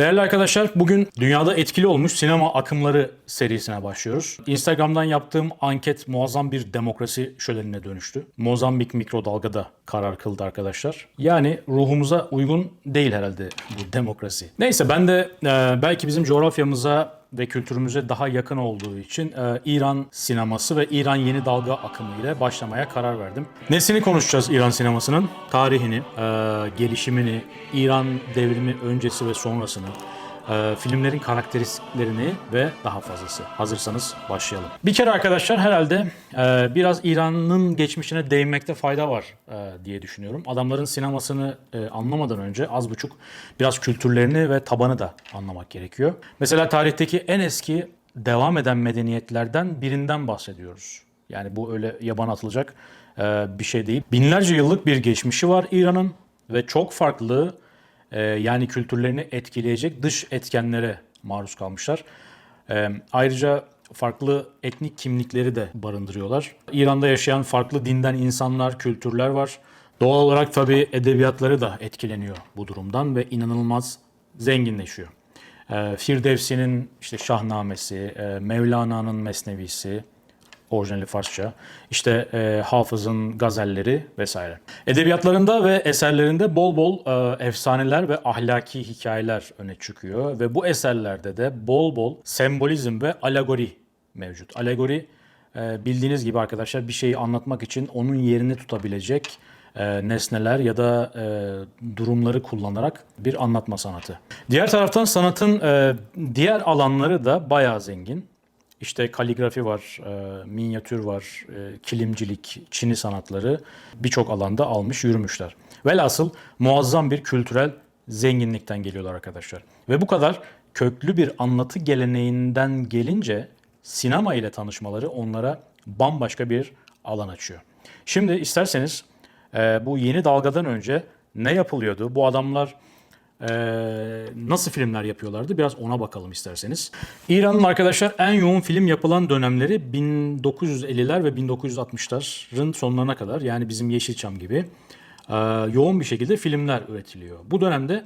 Değerli arkadaşlar, bugün dünyada etkili olmuş sinema akımları serisine başlıyoruz. Instagram'dan yaptığım anket muazzam bir demokrasi şölenine dönüştü. Mozambik mikrodalgada karar kıldı arkadaşlar. Yani ruhumuza uygun değil herhalde bu demokrasi. Neyse ben de e, belki bizim coğrafyamıza ve kültürümüze daha yakın olduğu için e, İran sineması ve İran yeni dalga akımı ile başlamaya karar verdim. Nesini konuşacağız İran sinemasının? Tarihini, e, gelişimini, İran devrimi öncesi ve sonrasını, e, filmlerin karakteristiklerini ve daha fazlası. Hazırsanız başlayalım. Bir kere arkadaşlar herhalde e, biraz İran'ın geçmişine değinmekte fayda var e, diye düşünüyorum. Adamların sinemasını e, anlamadan önce az buçuk biraz kültürlerini ve tabanı da anlamak gerekiyor. Mesela tarihteki en eski devam eden medeniyetlerden birinden bahsediyoruz. Yani bu öyle yaban atılacak e, bir şey değil. Binlerce yıllık bir geçmişi var İran'ın ve çok farklı e, yani kültürlerini etkileyecek dış etkenlere maruz kalmışlar. E, ayrıca farklı etnik kimlikleri de barındırıyorlar. İran'da yaşayan farklı dinden insanlar, kültürler var. Doğal olarak tabii edebiyatları da etkileniyor bu durumdan ve inanılmaz zenginleşiyor. E, Firdevsi'nin işte Şahnamesi, e, Mevlana'nın Mesnevisi, orijinali Farsça. İşte e, Hafız'ın gazelleri vesaire. Edebiyatlarında ve eserlerinde bol bol e, efsaneler ve ahlaki hikayeler öne çıkıyor ve bu eserlerde de bol bol sembolizm ve alegori mevcut. Alegori e, bildiğiniz gibi arkadaşlar bir şeyi anlatmak için onun yerini tutabilecek e, nesneler ya da e, durumları kullanarak bir anlatma sanatı. Diğer taraftan sanatın e, diğer alanları da bayağı zengin. İşte kaligrafi var, e, minyatür var, e, kilimcilik, çini sanatları birçok alanda almış yürümüşler. Velhasıl muazzam bir kültürel zenginlikten geliyorlar arkadaşlar. Ve bu kadar köklü bir anlatı geleneğinden gelince sinema ile tanışmaları onlara bambaşka bir alan açıyor. Şimdi isterseniz e, bu yeni dalgadan önce ne yapılıyordu? Bu adamlar ee, nasıl filmler yapıyorlardı? Biraz ona bakalım isterseniz. İran'ın arkadaşlar en yoğun film yapılan dönemleri 1950'ler ve 1960'ların sonlarına kadar yani bizim Yeşilçam gibi e, yoğun bir şekilde filmler üretiliyor. Bu dönemde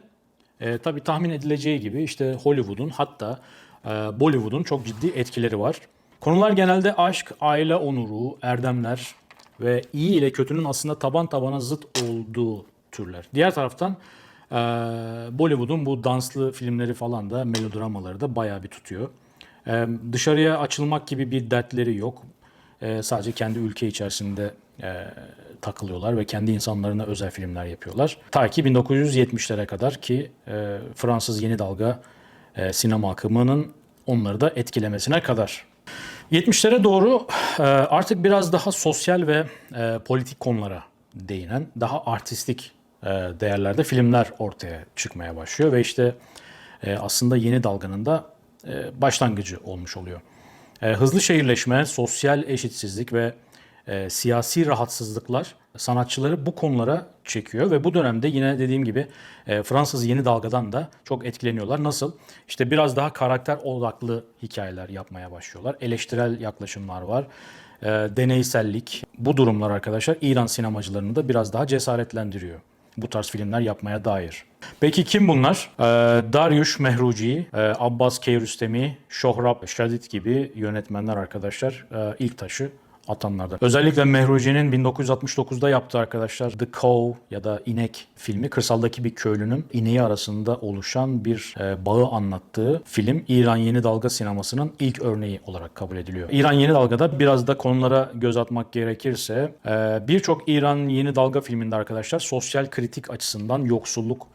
e, tabii tahmin edileceği gibi işte Hollywood'un hatta e, Bollywood'un çok ciddi etkileri var. Konular genelde aşk, aile onuru, erdemler ve iyi ile kötünün aslında taban tabana zıt olduğu türler. Diğer taraftan ee, Bollywood'un bu danslı filmleri falan da melodramaları da bayağı bir tutuyor. Ee, dışarıya açılmak gibi bir dertleri yok. Ee, sadece kendi ülke içerisinde e, takılıyorlar ve kendi insanlarına özel filmler yapıyorlar. Ta ki 1970'lere kadar ki e, Fransız yeni dalga e, sinema akımının onları da etkilemesine kadar. 70'lere doğru e, artık biraz daha sosyal ve e, politik konulara değinen, daha artistik değerlerde filmler ortaya çıkmaya başlıyor ve işte e, aslında yeni dalganın da e, başlangıcı olmuş oluyor. Hızlı şehirleşme, sosyal eşitsizlik ve siyasi rahatsızlıklar sanatçıları bu konulara çekiyor ve bu dönemde yine dediğim gibi Fransız yeni dalgadan da çok etkileniyorlar. Nasıl? İşte biraz daha karakter odaklı hikayeler yapmaya başlıyorlar. Eleştirel yaklaşımlar var. Deneysellik. Bu durumlar arkadaşlar İran sinemacılarını da biraz daha cesaretlendiriyor bu tarz filmler yapmaya dair. Peki kim bunlar? Ee, Dariush Mehruci, e, Abbas Kiarostami, Shohrab Shadid gibi yönetmenler arkadaşlar e, ilk taşı atanlardan. Özellikle Mehruci'nin 1969'da yaptığı arkadaşlar The Cow ya da İnek filmi kırsaldaki bir köylünün ineği arasında oluşan bir e, bağı anlattığı film İran Yeni Dalga sinemasının ilk örneği olarak kabul ediliyor. İran Yeni Dalga'da biraz da konulara göz atmak gerekirse e, birçok İran Yeni Dalga filminde arkadaşlar sosyal kritik açısından yoksulluk,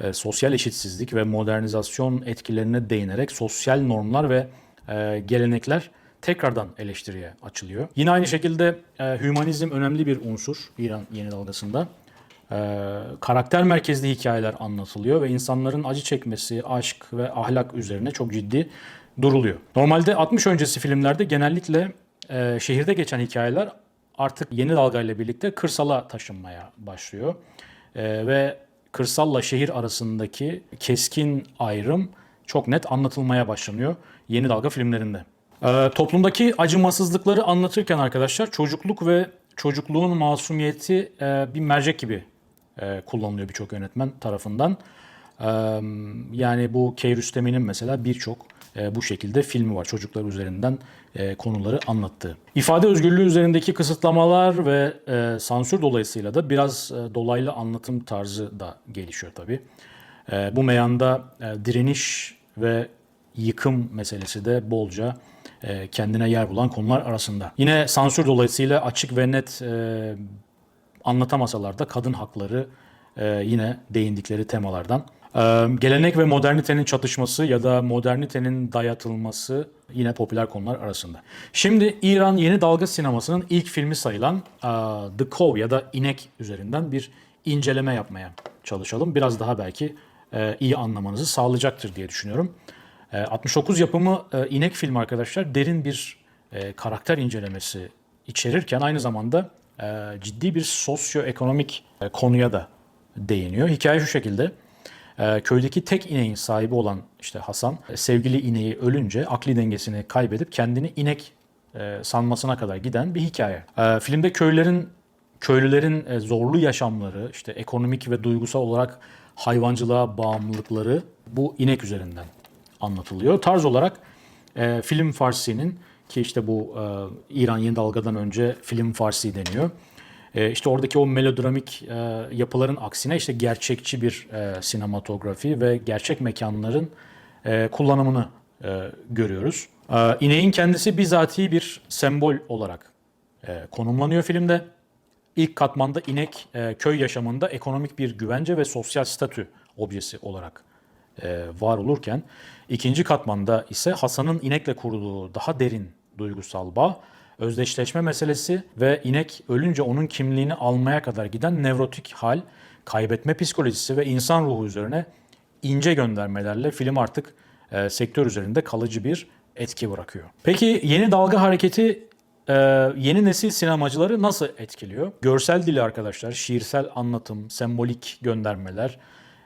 e, sosyal eşitsizlik ve modernizasyon etkilerine değinerek sosyal normlar ve e, gelenekler tekrardan eleştiriye açılıyor. Yine aynı şekilde e, hümanizm önemli bir unsur İran yeni dalgasında. E, karakter merkezli hikayeler anlatılıyor ve insanların acı çekmesi, aşk ve ahlak üzerine çok ciddi duruluyor. Normalde 60 öncesi filmlerde genellikle e, şehirde geçen hikayeler artık yeni dalgayla birlikte kırsala taşınmaya başlıyor. E, ve kırsalla şehir arasındaki keskin ayrım çok net anlatılmaya başlanıyor yeni dalga filmlerinde. Ee, toplumdaki acımasızlıkları anlatırken arkadaşlar çocukluk ve çocukluğun masumiyeti e, bir mercek gibi e, kullanılıyor birçok yönetmen tarafından. Ee, yani bu Kiarostami'nin mesela birçok e, bu şekilde filmi var. Çocuklar üzerinden e, konuları anlattığı. İfade özgürlüğü üzerindeki kısıtlamalar ve e, sansür dolayısıyla da biraz e, dolaylı anlatım tarzı da gelişiyor tabii. E, bu meyanda e, direniş ve yıkım meselesi de bolca e, kendine yer bulan konular arasında. Yine sansür dolayısıyla açık ve net e, anlatamasalar da kadın hakları e, yine değindikleri temalardan. E, gelenek ve modernitenin çatışması ya da modernitenin dayatılması yine popüler konular arasında. Şimdi İran yeni dalga sinemasının ilk filmi sayılan e, The Cow ya da İnek üzerinden bir inceleme yapmaya çalışalım. Biraz daha belki e, iyi anlamanızı sağlayacaktır diye düşünüyorum. E, 69 yapımı e, İnek filmi arkadaşlar derin bir e, karakter incelemesi içerirken aynı zamanda e, ciddi bir sosyoekonomik e, konuya da değiniyor. Hikaye şu şekilde. E, köydeki tek ineğin sahibi olan işte Hasan e, sevgili ineği ölünce akli dengesini kaybedip kendini inek e, sanmasına kadar giden bir hikaye. E, filmde köylerin köylülerin e, zorlu yaşamları, işte ekonomik ve duygusal olarak hayvancılığa bağımlılıkları bu inek üzerinden anlatılıyor. Tarz olarak e, film Farsi'nin ki işte bu e, İran Yeni Dalga'dan önce film Farsi deniyor. E, işte oradaki o melodramik e, yapıların aksine işte gerçekçi bir e, sinematografi ve gerçek mekanların e, kullanımını e, görüyoruz. E, ineğin kendisi bizatihi bir sembol olarak e, konumlanıyor filmde. İlk katmanda inek e, köy yaşamında ekonomik bir güvence ve sosyal statü objesi olarak var olurken ikinci katmanda ise Hasan'ın inekle kurduğu daha derin duygusal bağ, özdeşleşme meselesi ve inek ölünce onun kimliğini almaya kadar giden nevrotik hal, kaybetme psikolojisi ve insan ruhu üzerine ince göndermelerle film artık e, sektör üzerinde kalıcı bir etki bırakıyor. Peki yeni dalga hareketi e, yeni nesil sinemacıları nasıl etkiliyor? Görsel dili arkadaşlar, şiirsel anlatım, sembolik göndermeler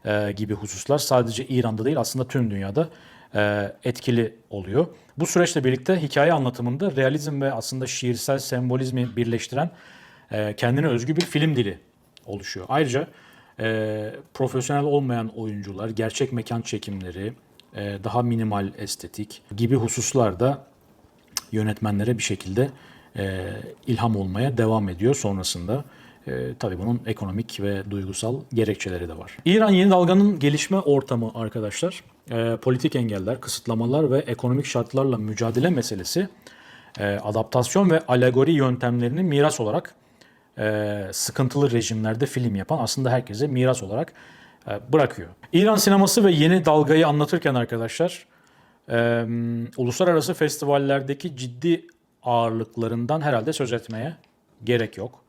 e, gibi hususlar sadece İran'da değil aslında tüm dünyada e, etkili oluyor. Bu süreçle birlikte hikaye anlatımında realizm ve aslında şiirsel sembolizmi birleştiren e, kendine özgü bir film dili oluşuyor. Ayrıca e, profesyonel olmayan oyuncular, gerçek mekan çekimleri, e, daha minimal estetik gibi hususlarda yönetmenlere bir şekilde e, ilham olmaya devam ediyor sonrasında. E, tabii bunun ekonomik ve duygusal gerekçeleri de var. İran yeni dalganın gelişme ortamı arkadaşlar, e, politik engeller, kısıtlamalar ve ekonomik şartlarla mücadele meselesi e, adaptasyon ve alegori yöntemlerini miras olarak e, sıkıntılı rejimlerde film yapan aslında herkese miras olarak e, bırakıyor. İran sineması ve yeni dalgayı anlatırken arkadaşlar e, uluslararası festivallerdeki ciddi ağırlıklarından herhalde söz etmeye gerek yok.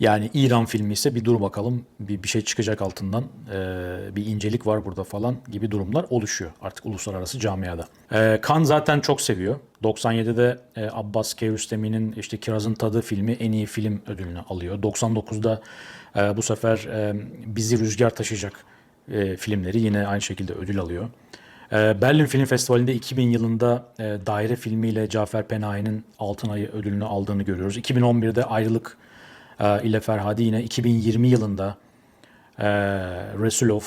Yani İran filmi ise bir dur bakalım bir, bir şey çıkacak altından e, bir incelik var burada falan gibi durumlar oluşuyor artık uluslararası camiada. E, Kan zaten çok seviyor. 97'de e, Abbas Kiarostami'nin işte Kiraz'ın Tadı filmi en iyi film ödülünü alıyor. 99'da e, bu sefer e, Bizi Rüzgar Taşıyacak e, filmleri yine aynı şekilde ödül alıyor. E, Berlin Film Festivali'nde 2000 yılında e, Daire filmiyle Cafer Penahi'nin Altın Ayı ödülünü aldığını görüyoruz. 2011'de Ayrılık e, ile Ferhadi yine 2020 yılında e, Resulov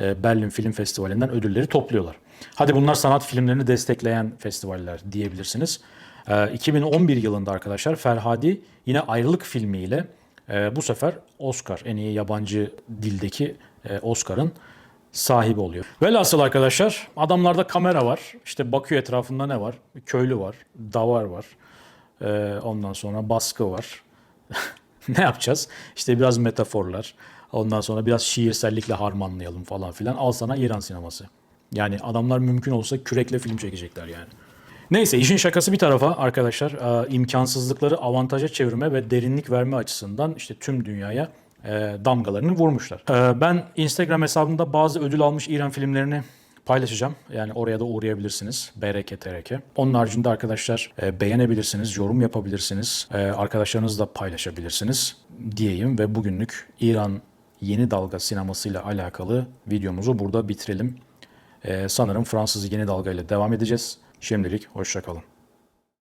e, Berlin Film Festivali'nden ödülleri topluyorlar. Hadi bunlar sanat filmlerini destekleyen festivaller diyebilirsiniz. E, 2011 yılında arkadaşlar Ferhadi yine Ayrılık filmiyle e, bu sefer Oscar en iyi yabancı dildeki e, Oscar'ın sahibi oluyor. Velhasıl arkadaşlar adamlarda kamera var. İşte bakıyor etrafında ne var? Köylü var, davar var. E, ondan sonra baskı var. ne yapacağız? İşte biraz metaforlar. Ondan sonra biraz şiirsellikle harmanlayalım falan filan. Al sana İran sineması. Yani adamlar mümkün olsa kürekle film çekecekler yani. Neyse işin şakası bir tarafa arkadaşlar e, imkansızlıkları avantaja çevirme ve derinlik verme açısından işte tüm dünyaya e, damgalarını vurmuşlar. E, ben Instagram hesabımda bazı ödül almış İran filmlerini paylaşacağım. Yani oraya da uğrayabilirsiniz. BRK TRK. Onun haricinde arkadaşlar e, beğenebilirsiniz, yorum yapabilirsiniz. E, arkadaşlarınızla paylaşabilirsiniz diyeyim ve bugünlük İran yeni dalga sinemasıyla alakalı videomuzu burada bitirelim. E, sanırım Fransız yeni dalga ile devam edeceğiz. Şimdilik hoşçakalın.